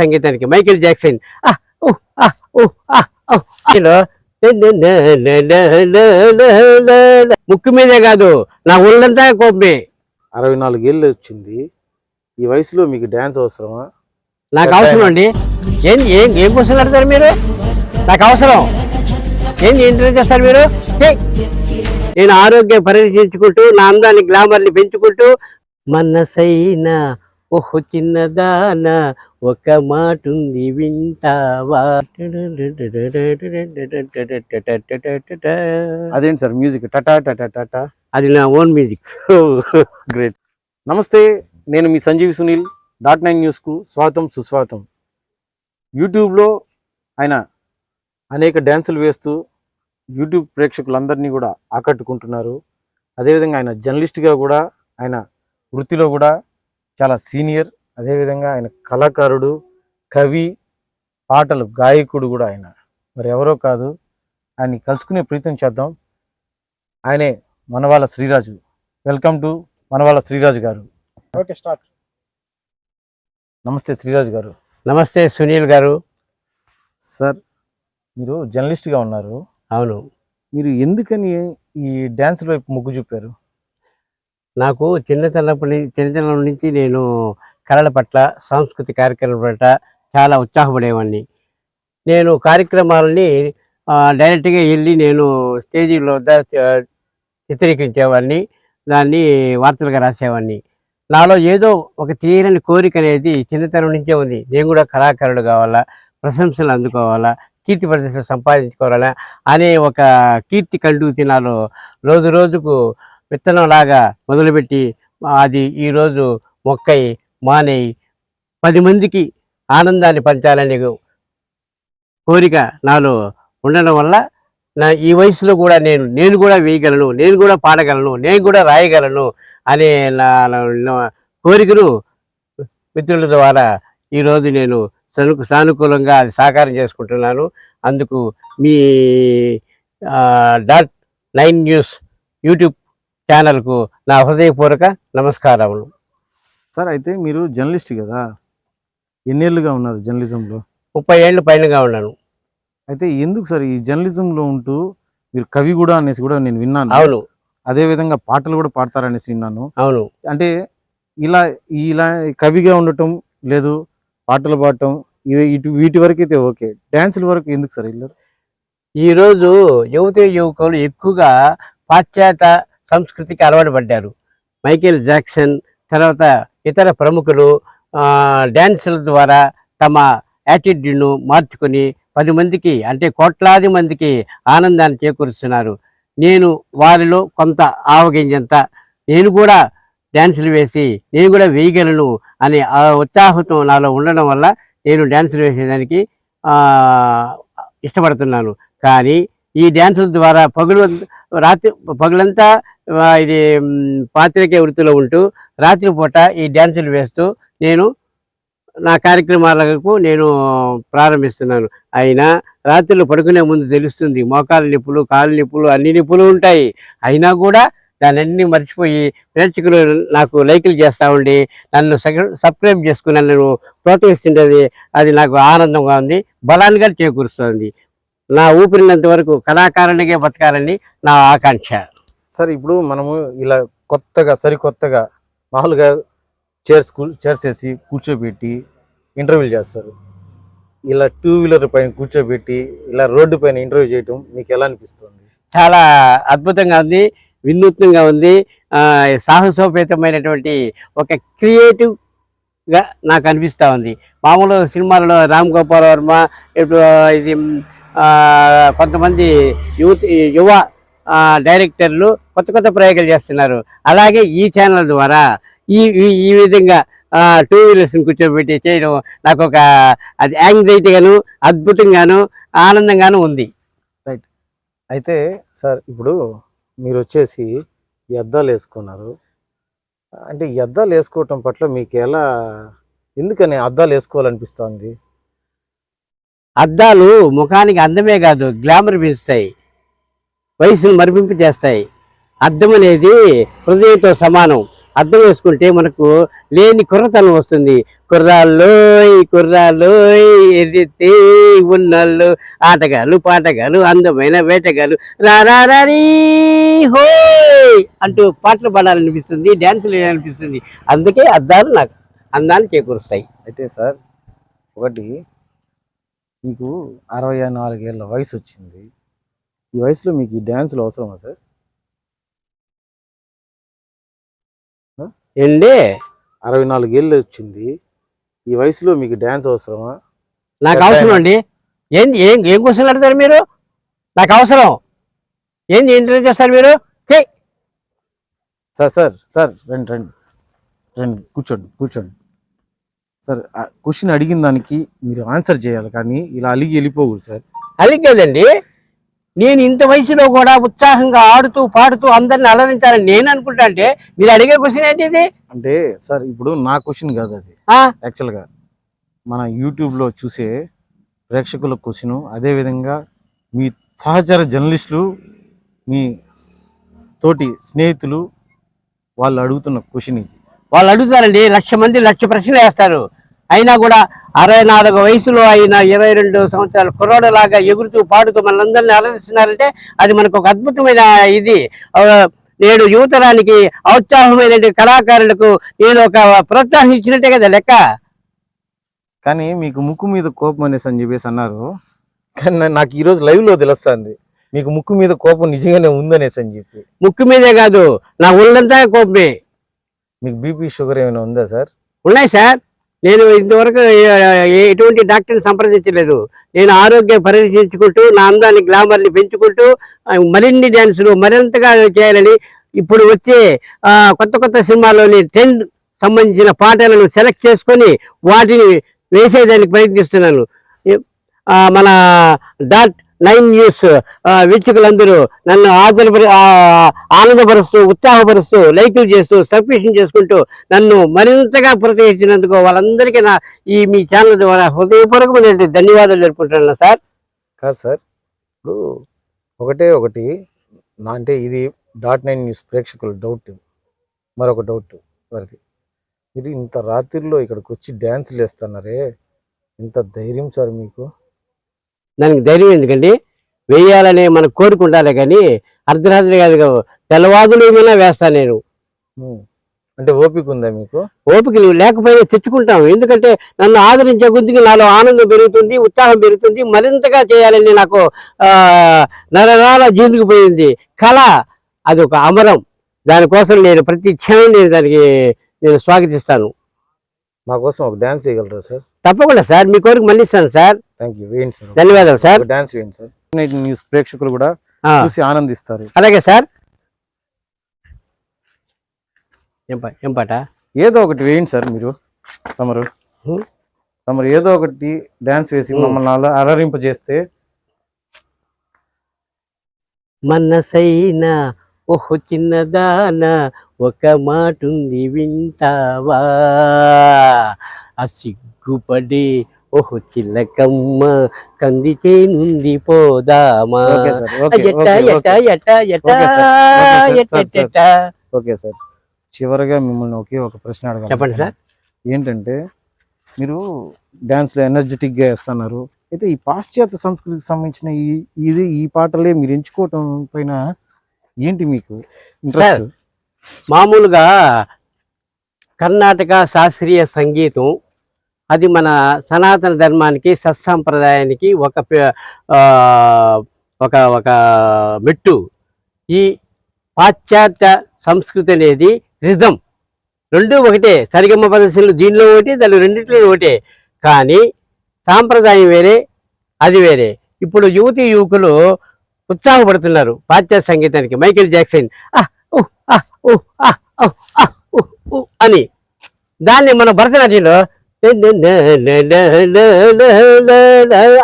సంగీతానికి Michael Jackson. ముక్కు మీదే కాదు నా ఒళ్ళంతా కోపమే అరవై నాలుగేళ్ళు వచ్చింది. ఈ వయసులో మీకు డ్యాన్స్ అవసరమా? నాకు అవసరం అండి. ఏం ఏం ఏం క్వశ్చన్ అడతారు మీరు? నాకు అవసరం. ఏంది ఇంటర్వ్యూ చేస్తారు మీరు! నేను ఆరోగ్యం పరిరక్షించుకుంటూ నా అందాన్ని గ్లామర్ని పెంచుకుంటూ మనసైన ఓహో చిన్నదాన ఒక మాట ఉంది వింటావా? అదేంటి సార్ మ్యూజిక్? టటా టటా టటా అది నా ఓన్ మ్యూజిక్. గ్రేట్. నమస్తే నేను మీ సంజీవ్ సునీల్ డాట్ నైన్ న్యూస్కు స్వాగతం సుస్వాగతం. యూట్యూబ్లో ఆయన అనేక డ్యాన్సులు వేస్తూ యూట్యూబ్ ప్రేక్షకులందరినీ కూడా ఆకట్టుకుంటున్నారు. అదేవిధంగా ఆయన జర్నలిస్ట్గా కూడా ఆయన వృత్తిలో కూడా చాలా సీనియర్ అదేవిధంగా ఆయన కళాకారుడు కవి పాటలు గాయకుడు కూడా ఆయన. మరి ఎవరో కాదు ఆయన్ని కలుసుకునే ప్రయత్నం చేద్దాం. ఆయనే మనవాళ్ళ శ్రీరాజు. వెల్కమ్ టు మనవాళ్ళ శ్రీరాజు గారు. Okay start. నమస్తే శ్రీరాజు గారు. నమస్తే సునీల్ గారు. సార్ మీరు జర్నలిస్ట్గా ఉన్నారు. అవును. మీరు ఎందుకని ఈ డ్యాన్స్ వైపు మొగ్గు చూపారు? నాకు చిన్నతనప్పటి చిన్నతనం నుంచి నేను కళల పట్ల సాంస్కృతిక కార్యక్రమాల పట్ల చాలా ఉత్సాహపడేవాడిని. నేను కార్యక్రమాలని డైరెక్ట్గా వెళ్ళి నేను స్టేజీలో చిత్రీకరించేవాడిని. దాన్ని వార్తలుగా రాసేవాడిని. నాలో ఏదో ఒక తీరని కోరిక అనేది చిన్నతనం నుంచే ఉంది. నేను కూడా కళాకారుడు కావాలా ప్రశంసలు అందుకోవాలా కీర్తి ప్రదర్శనలు సంపాదించుకోవాలా అనే ఒక కీర్తి కండుతి నాలో రోజు రోజుకు విత్తనంలాగా మొదలుపెట్టి అది ఈరోజు మొక్కై మానై పది మందికి ఆనందాన్ని పంచాలనే కోరిక నాలో ఉండడం వల్ల నా ఈ వయసులో కూడా నేను నేను కూడా వేయగలను నేను కూడా పాడగలను నేను కూడా రాయగలను అనే నా కోరికను మిత్రుల ద్వారా ఈరోజు నేను సను సానుకూలంగా అది సాకారం చేసుకుంటున్నాను. అందుకు మీ డాట్ నైన్ న్యూస్ యూట్యూబ్ ఛానల్కు నా హృదయపూర్వక నమస్కారములు. సార్ అయితే మీరు జర్నలిస్ట్ కదా? ఎన్నేళ్ళుగా ఉన్నారు జర్నలిజంలో? ముప్పై ఏళ్ళు పైనగా ఉన్నాను. అయితే ఎందుకు సార్ ఈ జర్నలిజంలో ఉంటూ మీరు కవి కూడా అనేసి కూడా నేను విన్నాను. అవును. అదే విధంగా పాటలు కూడా పాడతారనేసి విన్నాను. అవును. అంటే ఇలా ఇలా కవిగా ఉండటం లేదు పాటలు పాడటం ఇవి ఇటు వీటి వరకు అయితే ఓకే. డ్యాన్సుల వరకు ఎందుకు సార్ వెళ్ళారు? ఈరోజు యువత యువకులు ఎక్కువగా పాశ్చాత్య సంస్కృతికి అలవాటు పడ్డారు. మైకేల్ జాక్సన్ తర్వాత ఇతర ప్రముఖులు డ్యాన్సుల ద్వారా తమ యాటిట్యూడ్ను మార్చుకొని పది మందికి అంటే కోట్లాది మందికి ఆనందాన్ని చేకూరుస్తున్నారు. నేను వారిలో కొంత ఆవగింజంత నేను కూడా డ్యాన్సులు వేసి నేను కూడా వేయగలను అనే ఆ నాలో ఉండడం వల్ల నేను డ్యాన్సులు వేసేదానికి ఇష్టపడుతున్నాను. కానీ ఈ డ్యాన్సుల ద్వారా పగులు రాత్రి పగులంతా ఇది పాత్రికే వృత్తిలో ఉంటూ రాత్రిపూట ఈ డ్యాన్సులు వేస్తూ నేను నా కార్యక్రమాలకు నేను ప్రారంభిస్తున్నాను. అయినా రాత్రులు పడుకునే ముందు తెలుస్తుంది మోకాల నిప్పులు కాలు నిప్పులు అన్ని నిప్పులు ఉంటాయి. అయినా కూడా దాన్ని మర్చిపోయి ప్రేక్షకులు నాకు లైకులు చేస్తూ ఉండి నన్ను సబ్స్క్రైబ్ చేసుకుని నన్ను ప్రోత్సహిస్తుండేది అది నాకు ఆనందంగా ఉంది బలాన్ని చేకూరుస్తుంది. నా ఊపిరినంత వరకు కళాకారునిగా బతకాలని నా ఆకాంక్ష. సార్ ఇప్పుడు మనము ఇలా కొత్తగా సరికొత్తగా మామూలుగా చైర్స్ చైర్స్ కూర్చోబెట్టి ఇంటర్వ్యూలు చేస్తారు. ఇలా టూ వీలర్ పైన కూర్చోబెట్టి ఇలా రోడ్డు పైన ఇంటర్వ్యూ చేయటం మీకు ఎలా అనిపిస్తుంది? చాలా అద్భుతంగా ఉంది వినూత్నంగా ఉంది. సాహసోపేతమైనటువంటి ఒక క్రియేటివ్గా నాకు అనిపిస్తూ ఉంది. మామూలు సినిమాలలో రామ్ గోపాల్ వర్మ ఇప్పుడు ఇది కొంతమంది యూత్ యువ డైరెక్టర్లు కొత్త కొత్త ప్రయోగాలు చేస్తున్నారు. అలాగే ఈ ఛానల్ ద్వారా ఈ ఈ- ఈ విధంగా టూ వీలర్స్ని కూర్చోబెట్టి చేయడం నాకు ఒక అది యాంగ్జైటీగాను అద్భుతంగాను ఆనందంగాను ఉంది. అయితే సార్ ఇప్పుడు మీరు వచ్చేసి అద్దాలు వేసుకున్నారు. అంటే ఈ అద్దాలు వేసుకోవటం పట్ల మీకు ఎలా ఎందుకని అద్దాలు వేసుకోవాలనిపిస్తుంది? అద్దాలు ముఖానికి అందమే కాదు గ్లామర్ పెంచుతాయి వయసును మరిపింపు చేస్తాయి. అద్దం అనేది హృదయంతో సమానం. అర్థం చేసుకుంటే మనకు లేని కుర్రతనం వస్తుంది. కుర్రాల్లోయ్ కుర్రాల్లోయ్ ఎదితే ఉన్నళ్ళు ఆటగాళ్ళు పాటగాళ్ళు అందమైన వేటగాళ్ళు రారీ హోయ్ అంటూ పాటలు పాడాలనిపిస్తుంది డ్యాన్సులు వేయాలనిపిస్తుంది. అందుకే అద్దాలు నాకు అందాన్ని చేకూరుస్తాయి అయితే సార్ ఒకటి మీకు అరవై నాలుగేళ్ళ వయసు వచ్చింది. ఈ వయసులో మీకు ఈ డ్యాన్సులు అవసరమా సార్? ఏంటి? అరవై నాలుగేళ్ళు వచ్చింది. ఈ వయసులో మీకు డ్యాన్స్ అవసరమా? నాకు అవసరం అండి. ఏంది ఏం ఏం క్వశ్చన్ అడుగుతారు మీరు? నాకు అవసరం. ఏంది ఇంటర్వ్యూ చేస్తారు మీరు? చెయ్ సార్ సార్ సార్ రండి రండి. రండి కూర్చోండి కూర్చోండి. సార్ క్వశ్చన్ అడిగిన దానికి మీరు ఆన్సర్ చేయాలి కానీ ఇలా అలిగి వెళ్ళిపోకూడదు సార్. అది కదండి నేను ఇంత వయసులో కూడా ఉత్సాహంగా ఆడుతూ పాడుతూ అందరిని అలరించాలని నేను అనుకుంటా అంటే మీరు అడిగే క్వశ్చన్ ఏంటి ఇది? అంటే సార్ ఇప్పుడు నా క్వశ్చన్ కాదు అది. ఆ, యాక్చువల్గా మన యూట్యూబ్లో చూసే ప్రేక్షకుల క్వశ్చన్ అదేవిధంగా మీ సహచర జర్నలిస్టులు మీ తోటి స్నేహితులు వాళ్ళు అడుగుతున్న క్వశ్చన్ ఇది. వాళ్ళు అడుగుతారండి లక్ష మంది లక్ష ప్రశ్నలు వేస్తారు. అయినా కూడా అరవై నాలుగు వయసులో అయిన ఇరవై రెండు సంవత్సరాల కుర్రాడులాగా ఎగురుతూ పాడుతూ మనందరినీ అలరిస్తున్నారంటే అది మనకు ఒక అద్భుతమైన ఇది. నేడు యువతరానికి ఔత్సాహమైన కళాకారులకు నేను ఒక ప్రోత్సాహం ఇచ్చినట్టే కదా లెక్క. కానీ మీకు ముక్కు మీద కోపం అనేసి అని చెప్పేసి అన్నారు. కానీ నాకు ఈరోజు లైవ్లో తెలుస్తుంది. మీకు ముక్కు మీద కోపం నిజంగానే ఉందనేసి అని చెప్పి. ముక్కు మీదే కాదు నా ఒళ్ళంతా కోపమే. మీకు బీపీ షుగర్ ఏమైనా ఉందా సార్? ఉన్నాయి సార్. నేను ఇంతవరకు ఎటువంటి డాక్టర్ని సంప్రదించలేదు. నేను ఆరోగ్యం పరిరక్షించుకుంటూ నా అందాన్ని గ్లామర్ని పెంచుకుంటూ మరిన్ని డ్యాన్సులు మరింతగా చేయాలని ఇప్పుడు వచ్చే కొత్త కొత్త సినిమాలోని ట్రెండ్ సంబంధించిన పాటలను సెలెక్ట్ చేసుకొని వాటిని వేసేదానికి ప్రయత్నిస్తున్నాను. మన డాట్ నైన్ న్యూస్ వీక్షకులందరూ నన్ను ఆదరపరి ఆనందపరుస్తూ ఉత్సాహపరుస్తూ లైకులు చేస్తూ సబ్స్క్రిప్షన్ చేసుకుంటూ నన్ను మరింతగా ప్రోత్సహించినందుకు వాళ్ళందరికీ నా ఈ మీ ఛానల్ ద్వారా హృదయపూర్వకమైనటువంటి ధన్యవాదాలు జరుపుకుంటున్నాను సార్. కాదు సార్ ఇప్పుడు ఒకటే ఒకటి నా అంటే ఇది డాట్ నైన్ న్యూస్ ప్రేక్షకుల డౌట్ మరొక డౌట్ వారిది మీరు ఇంత రాత్రిలో ఇక్కడికి వచ్చి డ్యాన్సులు వేస్తున్నారే ఇంత ధైర్యం సార్ మీకు? దానికి ధైర్యం ఎందుకండి? వేయాలనే మన కోరిక ఉండాలి కానీ అర్ధరాత్రి కాదు తెల్లవాదులు ఏమైనా వేస్తాను నేను. అంటే ఓపిక ఉందా మీకు? ఓపికలు లేకపోయినా తెచ్చుకుంటాం. ఎందుకంటే నన్ను ఆదరించే కొద్దిగా నాలో ఆనందం పెరుగుతుంది ఉత్సాహం పెరుగుతుంది మరింతగా చేయాలని నాకు ఆ నరనాల జీర్ణికిపోయింది కళ అది ఒక అమరం. దానికోసం నేను ప్రతి క్షణం నేను దానికి నేను స్వాగతిస్తాను. మా కోసం ఒక డ్యాన్స్ వేయగలరా సార్? తప్పకుండా సార్. మీ కోరిక మన్నిస్తాను సార్. థ్యాంక్ యూ వేయండి సార్ ధన్యవాదాలు సార్ ఒక డ్యాన్స్ వేయండి సార్ నైట్ న్యూస్ ప్రేక్షకులు కూడా చూసి ఆనందిస్తారు. అలాగే సార్ ఏం పాట? ఏదో ఒకటి వేయండి సార్ మీరు. తమరు. తమరు ఏదో ఒకటి డ్యాన్స్ వేసి. మమ్మల్ని అల అలరింపజేస్తే. మనసైన ఓహో చిన్నదాన ఒక మాటుంది వింటావా? ఆ సిగ్గుపడి ఓహో చిల్లకమ్మ కంది చేనుంది పోదామా? ఓకే సార్ ఎట్ట ఎట్ట ఎట్ట ఎట్ట ఎట్ట ఓకే చివరిగా మిమ్మల్ని ఒకే ఒక ప్రశ్న అడగాలి. చెప్పండి సార్. ఏంటంటే మీరు డాన్స్లో ఎనర్జెటిక్గా వేస్తున్నారు. అయితే ఈ పాశ్చాత్య సంస్కృతికి సంబంధించిన ఈ ఇది ఈ పాటలే మీరు ఎంచుకోవటం పైన ఏంటి మీకు ఇంట్రెస్ట్? మామూలుగా కర్ణాటక శాస్త్రీయ సంగీతం అది మన సనాతన ధర్మానికి సత్సాంప్రదాయానికి ఒక ఒక ఒక మెట్టు. ఈ పాశ్చాత్య సంస్కృతి అనేది రిధం. రెండు ఒకటే. సరిగమ్మ ప్రదర్శనలు దీనిలో ఒకటి దాని రెండిట్లో ఒకటే. కానీ సాంప్రదాయం వేరే అది వేరే. ఇప్పుడు యువతి యువకులు ఉత్సాహపడుతున్నారు పాశ్చాత్య సంగీతానికి. మైకేల్ జాక్సన్ అని. దాన్ని మన భరతనాట్యంలో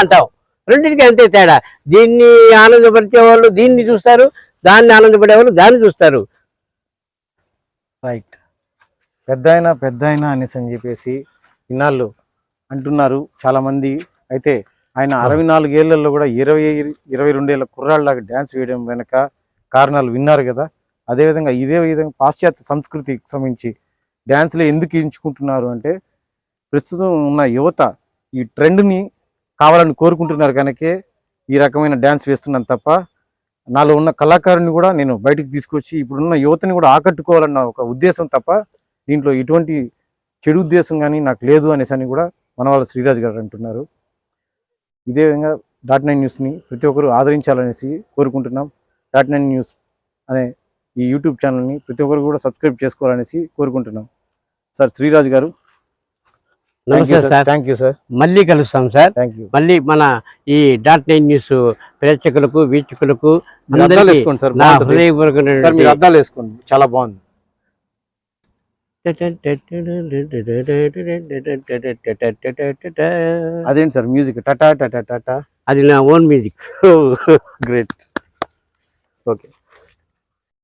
అంటాం రెండింటికి అంతే తేడా. దీన్ని ఆనందపరిచే వాళ్ళు దీన్ని చూస్తారు దాన్ని ఆనందపడే వాళ్ళు దాన్ని చూస్తారు. రైట్ పెద్ద అయినా పెద్ద అయినా అనేసి అని చెప్పేసి ఇన్నాళ్ళు అంటున్నారు చాలా మంది అయితే ఆయన అరవై నాలుగేళ్ళలో కూడా ఇరవై ఇరవై రెండేళ్ళ కుర్రాళ్ళలాగా డ్యాన్స్ వేయడం వెనక కారణాలు విన్నారు కదా. అదేవిధంగా ఇదే విధంగా పాశ్చాత్య సంస్కృతికి సంబంధించి డ్యాన్స్లు ఎందుకు ఎంచుకుంటున్నారు అంటే ప్రస్తుతం ఉన్న యువత ఈ ట్రెండ్ని కావాలని కోరుకుంటున్నారు కనుకే ఈ రకమైన డ్యాన్స్ వేస్తున్నాను తప్ప నాలో ఉన్న కళాకారుని కూడా నేను బయటికి తీసుకొచ్చి ఇప్పుడున్న యువతని కూడా ఆకట్టుకోవాలన్న ఒక ఉద్దేశం తప్ప దీంట్లో ఎటువంటి చెడు ఉద్దేశం కానీ నాకు లేదు అనేసి అని కూడా మన వాళ్ళ శ్రీరాజ్ గారు అంటున్నారు. ఇదే విధంగా డాట్ నైన్ న్యూస్ని ప్రతి ఒక్కరు ఆదరించాలనేసి కోరుకుంటున్నాం. డాట్ నైన్ న్యూస్ అనే ఈ యూట్యూబ్ ఛానల్ని ప్రతి ఒక్కరు కూడా సబ్స్క్రైబ్ చేసుకోవాలనేసి కోరుకుంటున్నాం. సార్ శ్రీరాజ్ గారు నమస్తే సార్. థ్యాంక్ యూ సార్ మళ్ళీ కలుస్తాం సార్. మళ్ళీ మన ఈ డాట్ నైన్ న్యూస్ ప్రేక్షకులకు వీక్షకులకు చాలా బాగుంది. అదేంటి సార్ మ్యూజిక్ టటా టటా టటా అది నా ఓన్ మ్యూజిక్ గ్రేట్ ఓకే